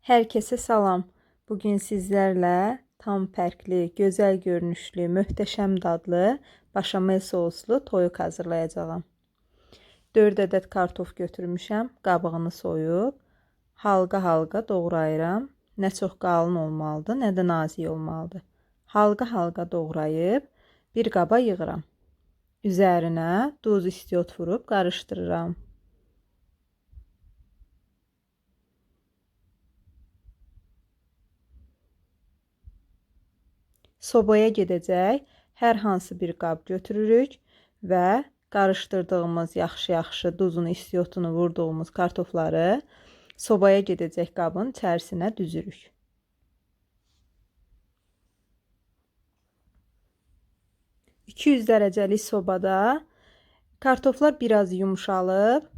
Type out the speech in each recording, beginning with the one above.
Herkese salam. Bugün sizlərlə tam fərqli, gözəl görünüşlü, möhtəşəm dadlı başamel soslu toyuq hazırlayacağam. 4 ədəd kartof götürmüşəm, qabığını soyub, halqa-halqa doğrayıram. Nə çox qalın olmalıdır, nə də nazik olmalıdır. Halqa-halqa doğrayıb bir qaba yığıram. Üzərinə duz istiot vurub qarışdırıram. Sobaya gedəcək hər hansı bir qab götürürük və qarışdırdığımız yaxşı-yaxşı duzunu, istiotunu vurduğumuz kartofları sobaya gedəcək qabın içərisinə düzürük. ...200 dərəcəlik sobada kartoflar biraz yumşalıb,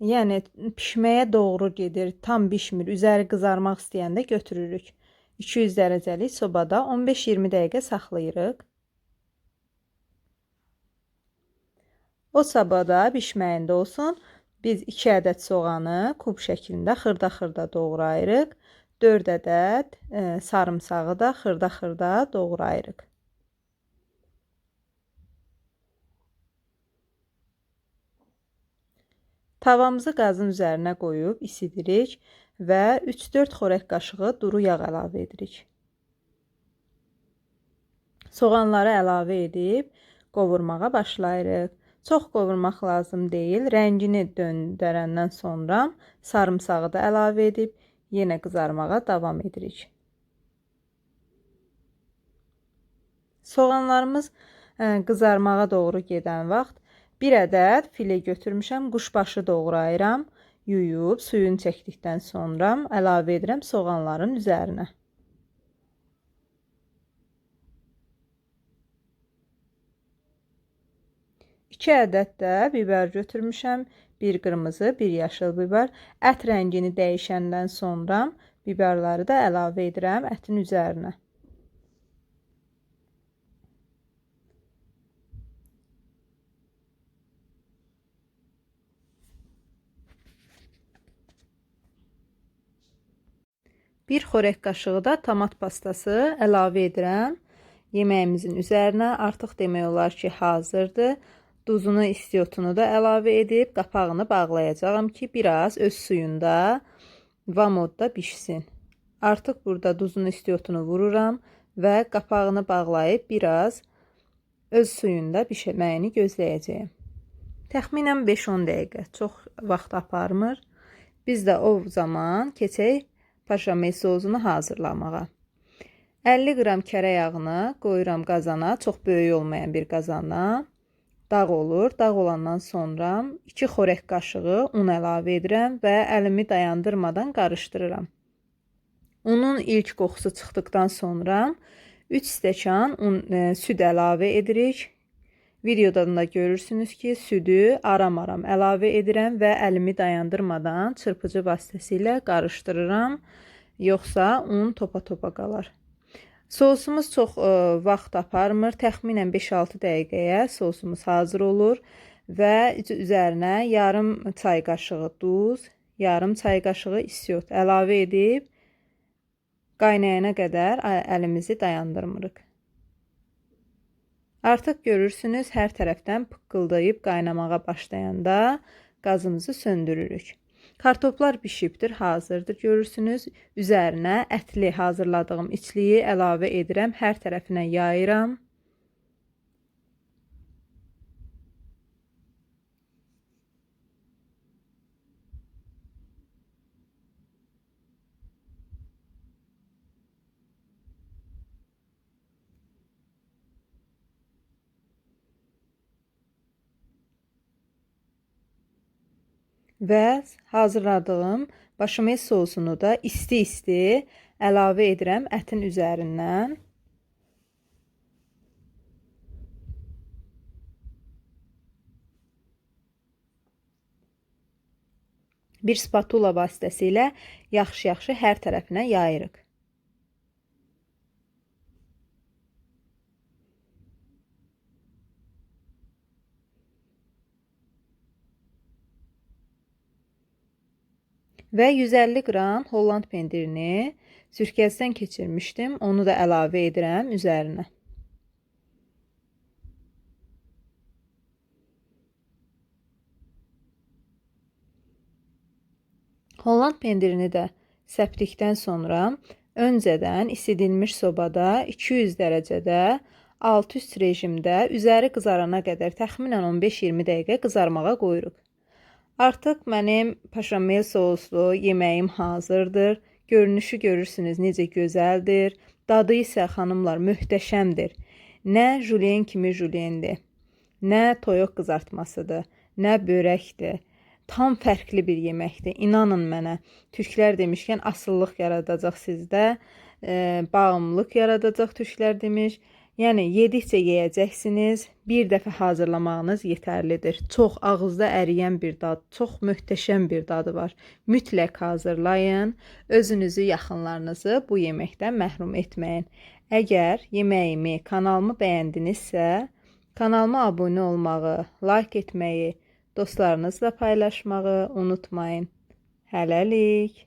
yəni pişməyə doğru gedir, tam bişmir, üzəri qızarmaq istəyəndə götürürük. 200 dərəcəlik sobada 15-20 dəqiqə saxlayırıq. O sobada bişməyində olsun. Biz 2 ədəd soğanı kub şəklində xırda-xırda doğrayırıq. 4 ədəd e, sarımsağı da xırda-xırda doğrayırıq. Tavamızı qazın üzərinə qoyub isidirik və 3-4 xörək qaşığı duru yağ əlavə edirik. Soğanları əlavə edib qovurmağa başlayırıq. Çox qovurmaq lazım deyil. Rəngini döndərəndən sonra sarımsağı da əlavə edib yenə qızarmağa davam edirik. Soğanlarımız qızarmağa doğru gedən vaxt bir ədəd file götürmüşəm, quşbaşı doğrayıram yuyub suyunu çəkdikdən sonra əlavə edirəm soğanların üzərinə. İki ədəd də biber götürmüşəm. Bir qırmızı, bir yaşıl biber. Ət rəngini dəyişəndən sonra biberləri də əlavə edirəm ətin üzərinə. Bir xörək qaşığı da tomat pastası əlavə edirəm. Yeməyimizin üzərinə artıq demək olar ki, hazırdır. Duzunu, istiotunu da əlavə edib qapağını bağlayacağam ki, biraz öz suyunda vamodda bişsin. Artıq burada duzunu, istiotunu vururam və qapağını bağlayıb biraz öz suyunda bişməyini gözləyəcəyəm. Təxminən 5-10 dəqiqə, çox vaxt aparmır. Biz də o zaman keçək paşamel sosunu hazırlamağa. 50 qram kərə yağını qoyuram qazana, çox böyük olmayan bir qazana. Dağ olur. Dağ olandan sonra 2 xörək qaşığı un əlavə edirəm və əlimi dayandırmadan qarışdırıram. Unun ilk qoxusu çıxdıqdan sonra 3 stəkan un, e, süd əlavə edirik. Videodan da görürsünüz ki, südü aram-aram əlavə edirəm və əlimi dayandırmadan çırpıcı vasitəsilə qarışdırıram. Yoxsa un topa-topa qalar. Sosumuz çox ə, e, vaxt aparmır. Təxminən 5-6 dəqiqəyə sosumuz hazır olur və üzərinə yarım çay qaşığı duz, yarım çay qaşığı istiot əlavə edib qaynayana qədər əlimizi dayandırmırıq. Artıq görürsünüz, hər tərəfdən pıqqıldayıb qaynamağa başlayanda qazımızı söndürürük. Kartoflar bişibdir, hazırdır. Görürsünüz, üzərinə ətli hazırladığım içliyi əlavə edirəm, hər tərəfinə yayıram. Və hazırladığım başamel sosunu da isti-isti əlavə edirəm ətin üzərindən. Bir spatula vasitəsilə yaxşı-yaxşı hər tərəfinə yayırıq. Və 150 qram Holland pendirini sürkəzdən keçirmişdim. Onu da əlavə edirəm üzərinə. Holland pendirini də səpdikdən sonra öncədən isidilmiş sobada 200 dərəcədə alt üst rejimdə üzəri qızarana qədər təxminən 15-20 dəqiqə qızarmağa qoyuruq. Artıq mənim paşamel soslu yeməyim hazırdır. Görünüşü görürsünüz necə gözəldir. Dadı isə xanımlar möhtəşəmdir. Nə juliyen kimi julyendir, nə toyuq qızartmasıdır, nə börəkdir tam fərqli bir yeməkdir. İnanın mənə. Türklər demişkən asıllıq yaradacaq sizdə, e, bağımlılıq yaradacaq türklər demiş. Yəni yedikcə yeyəcəksiniz. Bir dəfə hazırlamağınız yetərlidir. Çox ağızda əriyən bir dad, çox möhtəşəm bir dadı var. Mütləq hazırlayın. Özünüzü, yaxınlarınızı bu yeməkdən məhrum etməyin. Əgər yeməyimi, kanalımı bəyəndinizsə, kanalıma abunə olmağı, like etməyi, Dostlarınızla paylaşmağı unutmayın. Hələlik.